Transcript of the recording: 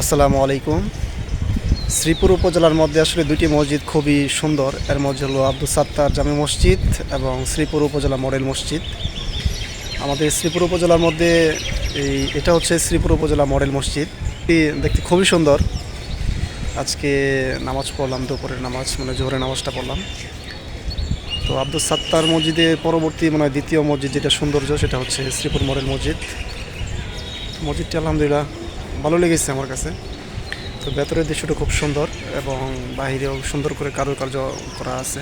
আসসালামু আলাইকুম। শ্রীপুর উপজেলার মধ্যে আসলে দুটি মসজিদ খুবই সুন্দর। এর মধ্যে হলো আব্দুল সাত্তার জামে মসজিদ এবং শ্রীপুর উপজেলা মডেল মসজিদ। আমাদের শ্রীপুর উপজেলার মধ্যে এই, এটা হচ্ছে শ্রীপুর উপজেলা মডেল মসজিদ। দেখতে খুবই সুন্দর। আজকে নামাজ পড়লাম, দুপুরের নামাজ মানে জোহরের নামাজটা পড়লাম। তো আব্দুল সাত্তার মসজিদে পরবর্তী মানে দ্বিতীয় মসজিদ যেটা সৌন্দর্য, সেটা হচ্ছে শ্রীপুর মডেল মসজিদ। মসজিদটি আলহামদুলিল্লাহ ভালো লেগেছে আমার কাছে। তো ভেতরের দৃশ্যটা খুব সুন্দর এবং বাহিরেও সুন্দর করে কারুকার্য করা আছে।